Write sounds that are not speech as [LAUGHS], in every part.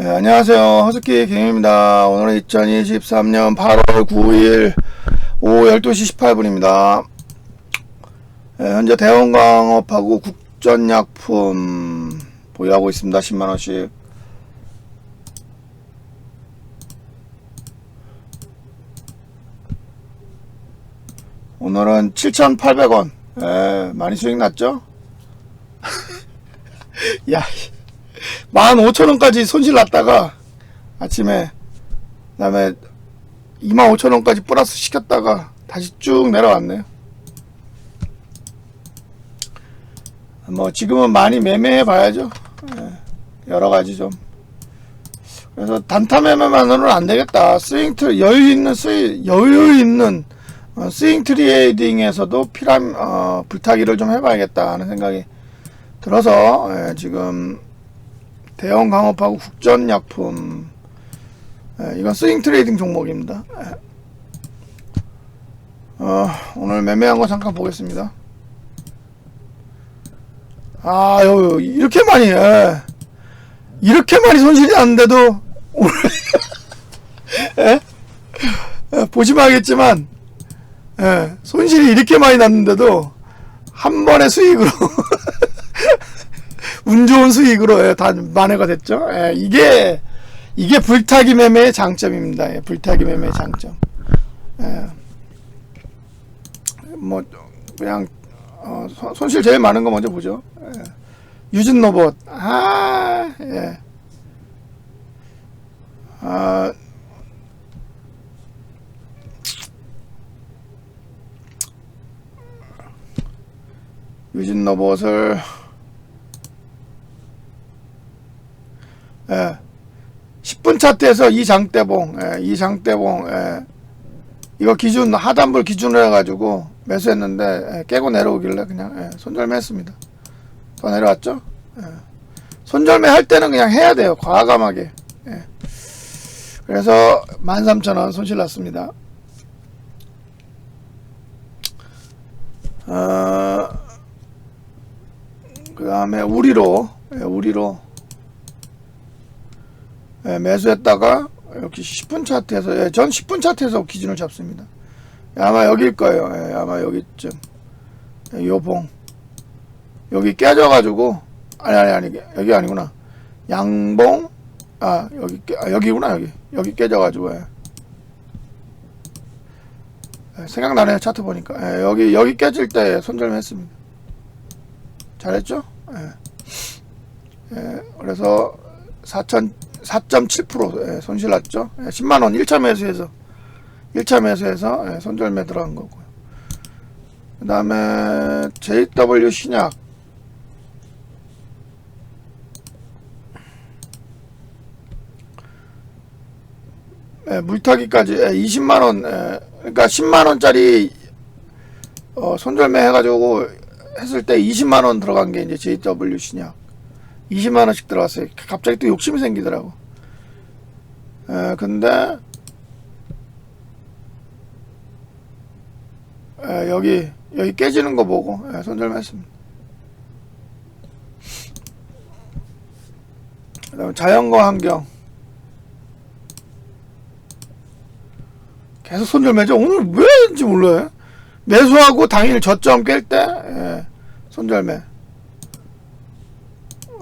네, 안녕하세요. 허스키 갱입니다. 오늘은 2023년 8월 9일 오후 12시 18분입니다. 네, 현재 대원광업하고 국전약품 보유하고 있습니다. 10만원씩. 오늘은 7,800원. 예, 많이 수익 났죠? [LAUGHS] 야, 15,000원까지 손실 났다가 아침에 그다음에 25,000원까지 플러스 시켰다가 다시 쭉 내려왔네요. 뭐 지금은 많이 매매해 봐야죠. 예, 여러 가지 좀. 그래서 단타 매매만으로는 안 되겠다. 스윙 트 여유 있는 스윙 여유 있는 어, 스윙 트레이딩에서도 피람 어, 불타기를 좀 해봐야겠다 하는 생각이 들어서 예, 지금 대형 강업하고 국전약품 예, 이건 스윙 트레이딩 종목입니다. 예. 어, 오늘 매매한 거 잠깐 보겠습니다. 아, 요, 이렇게 많이, 예. 이렇게 많이 손실이 났는데도, 오늘, [LAUGHS] 예? 예, 보시면 알겠지만, 예, 손실이 이렇게 많이 났는데도, 한 번의 수익으로, [LAUGHS] 운 좋은 수익으로, 예, 다 만회가 됐죠. 예, 이게, 이게 불타기 매매의 장점입니다. 예, 불타기 매매의 장점. 예. 뭐, 그냥, 어, 손- 손실 제일 많은 거 먼저 보죠. 예. 유진 로봇. 아, 예. 아, 유진 로봇을 예. 10분 차트에서 이 장대봉, 예, 이 장대봉, 예. 이거 기준 하단불 기준으로 해가지고 매수했는데 예, 깨고 내려오길래 그냥 예, 손절매 했습니다. 더 내려왔죠? 예. 손절매 할 때는 그냥 해야 돼요. 과감하게. 예. 그래서 13,000원 손실 났습니다. 어, 그 다음에 우리로, 예, 우리로 예, 매수했다가 이렇게 10분 차트에서 예, 전 10분 차트에서 기준을 잡습니다. 예, 아마 여기일 거예요. 예, 아마 여기쯤 예, 요봉 여기 깨져가지고 아니 아니 아니 여기 아니구나 양봉 아 여기 깨, 아, 여기구나 여기 여기 깨져가지고 예. 예, 생각나네요 차트 보니까 예, 여기 여기 깨질 때 손절했습니다. 잘했죠? 예. 예, 그래서 4천 4.7% 예, 손실 났죠. 예, 10만 원 1차 매수해서 1차 매수해서 예, 손절매 들어간 거고요. 그다음에 JW 신약 예, 물타기까지 예, 20만 원 예, 그러니까 10만 원짜리 어, 손절매 해가지고 했을 때 20만 원 들어간 게 이제 JW 신약 20만 원씩 들어갔어요. 갑자기 또 욕심이 생기더라고. 에, 근데 에, 여기 여기 깨지는 거 보고 에, 손절했습니다. 그다음 자연과 환경 계속 손절 매죠. 오늘 왜인지 몰라요. 매수하고 당일 저점 깰 때 손절매.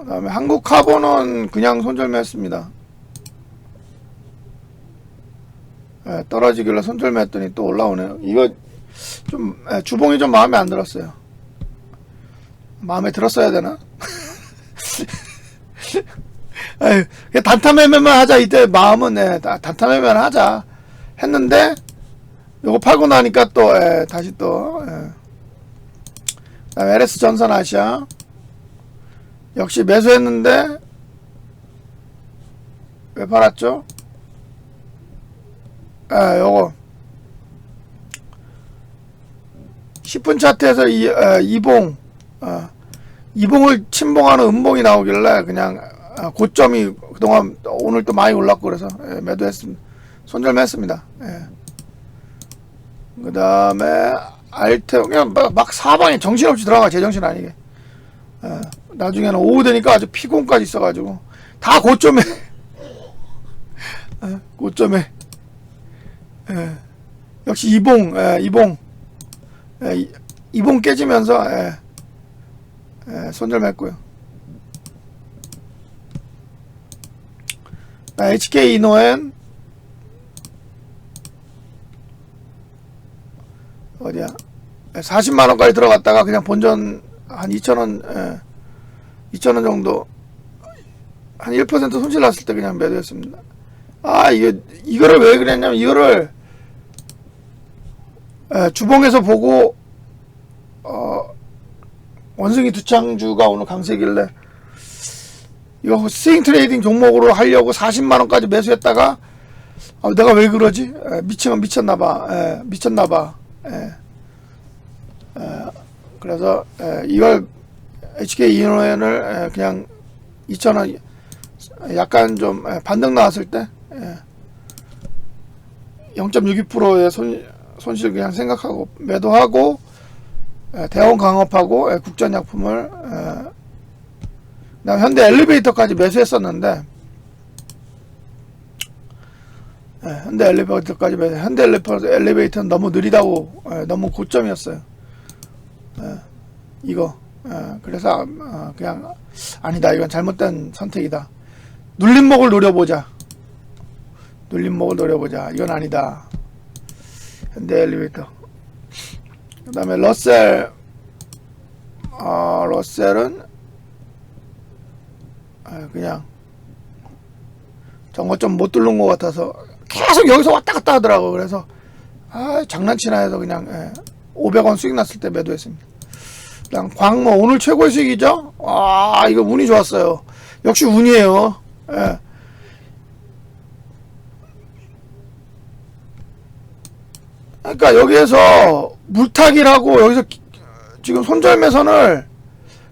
그 다음에 한국 카본은 그냥 손절매했습니다. 예, 떨어지길래 손절매했더니 또 올라오네요. 이거 좀 예, 주봉이 좀 마음에 안 들었어요. 마음에 들었어야 되나? 그냥 단타 매매만 하자 이때 마음은 예, 다- 단타 매매만 하자 했는데 요거 팔고 나니까 또 예, 다시 또 예. LS 전선 아시아 역시 매수했는데 왜 팔았죠? 아, 요거 10분 차트에서 이 아, 이봉 아, 이봉을 침봉하는 음봉이 나오길래 그냥 아, 고점이 그동안 오늘 또 많이 올랐고 그래서 예, 매도했습니다. 손절매했습니다. 예. 그 다음에 알테 그냥 막, 막 사방에 정신없이 들어가 제정신 아니게. 예. 나중에는 오후 되니까 아주 피곤까지 있어가지고. 다 고점에. 예, 고점에. 예, 역시 이봉 예, 이봉. 예, 이- 이봉 깨지면서 예, 예, 손절 맺고요. 아, HK 이노엔. 어디야? 40만 원까지 들어갔다가 그냥 본전 한 2천 원, 예, 2천 원 정도 한 1% 손실 났을 때 그냥 매도했습니다. 아, 이게 이거를 왜 그랬냐면 이거를 예, 주봉에서 보고 어, 원숭이 두창주가 오늘 강세길래 이거 스윙 트레이딩 종목으로 하려고 40만 원까지 매수했다가 아, 내가 왜 그러지? 에, 미치면 미쳤나봐. 에, 미쳤나봐. 에. 에, 그래서 에, 이걸 HK 이노엔을 그냥 2,000원 약간 좀 에, 반등 나왔을 때 0.62%의 손, 손실 그냥 생각하고 매도하고 에, 대원 강업하고 에, 국전약품을 에, 그다음 현대 엘리베이터까지 매수했었는데 예, 현대 엘리베이터까지 매수. 현대 엘리베이터, 엘리베이터는 너무 느리다고 예, 너무 고점이었어요. 예, 이거 예, 그래서 아, 그냥 아니다 이건 잘못된 선택이다. 눌림목을 노려보자. 눌림목을 노려보자. 이건 아니다. 현대 엘리베이터. 그 다음에 러셀 아 러셀은 아, 그냥 정거점 못 뚫는 것 같아서 계속 여기서 왔다 갔다 하더라고 그래서 아 장난치나 해서 그냥 예, 500원 수익 났을 때 매도했습니다 그냥 광모 오늘 최고의 수익이죠? 아 이거 운이 좋았어요. 역시 운이에요. 예. 그러니까 여기에서 물타기를 하고 여기서 기- 지금 손절매선을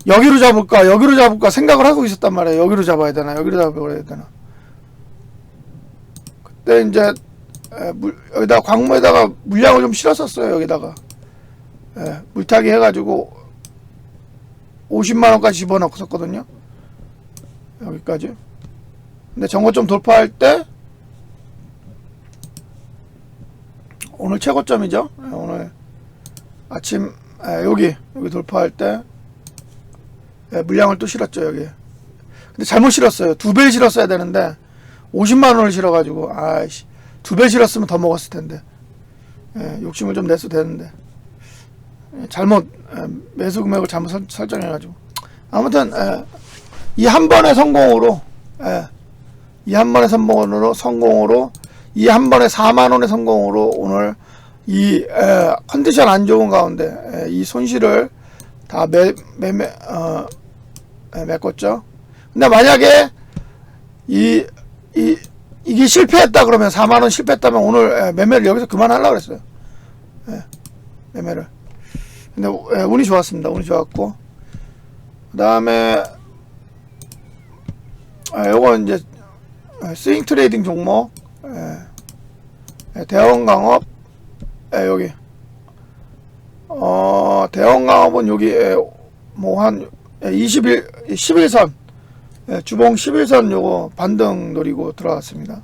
여기로 잡을까 여기로 잡을까 생각을 하고 있었단 말이에요. 여기로 잡아야 되나 여기로 잡아야 되나. 그때 이제 에, 물, 여기다가 광모에다가 물량을 좀 실었었어요 여기다가. 에, 물타기 해가지고 50만 원까지 집어넣었었거든요. 여기까지. 근데 정고점 돌파할 때 오늘 최고점이죠? 에, 오늘 아침 에, 여기 여기 돌파할 때 예, 물량을 또 실었죠 여기. 근데 잘못 실었어요. 두배 실었어야 되는데 50만 원을 실어가지고 아이씨. 두 배 실었으면 더 먹었을 텐데. 예, 욕심을 좀 냈어도 되는데. 예, 잘못 예, 매수 금액을 잘못 설, 설정해가지고 아무튼 예, 이한 번의 성공으로 예, 이한 번의 성공으로 성공으로 이 한 번의 4만 원의 성공으로 오늘 이 에, 컨디션 안 좋은 가운데 에, 이 손실을 다 매, 매, 매, 어, 에, 메꿨죠. 근데 만약에 이, 이, 이게 실패했다 그러면 4만원 실패했다면 오늘 에, 매매를 여기서 그만하려고 그랬어요. 에, 매매를. 근데 에, 운이 좋았습니다. 운이 좋았고. 그 다음에, 아, 요거 이제, 에, 스윙 트레이딩 종목, 에, 에, 대원 강업, 에, 여기. 어, 대형 강업은 여기 뭐한 21, 11선 예, 주봉 11선 요거 반등 노리고 들어갔습니다.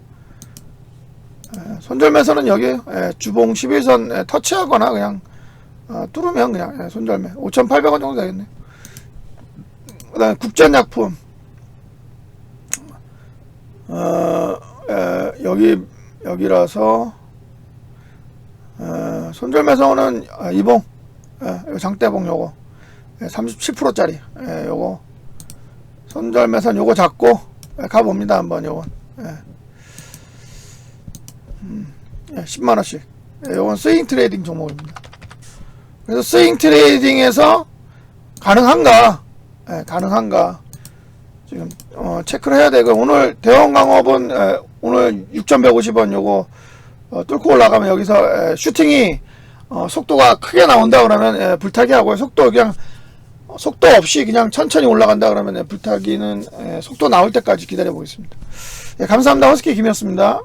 예, 손절매선은 여기 예, 주봉 11선 예, 터치하거나 그냥 어, 뚫으면 그냥 예, 손절매. 5,800원 정도 되겠네. 그 다음에 국전약품. 어, 예, 여기 여기라서 어, 손절매선은 아, 이봉. 예, 이거 장대봉 요거. 예, 37%짜리. 예, 요거. 손절매선 요거 잡고 예, 가봅니다 한번 요건. 예. 음, 예, 10만원씩. 예, 요건 스윙 트레이딩 종목입니다 그래서 스윙 트레이딩에서 가능한가 예, 가능한가 지금 어, 체크를 해야 되고 오늘 대형 강업은 예, 오늘 6,150원 요거 어, 뚫고 올라가면 여기서 에, 슈팅이 어, 속도가 크게 나온다 그러면 에, 불타기 하고요. 속도 그냥 어, 속도 없이 그냥 천천히 올라간다 그러면 에, 불타기는 에, 속도 나올 때까지 기다려 보겠습니다. 예, 감사합니다. 허스키 김이었습니다.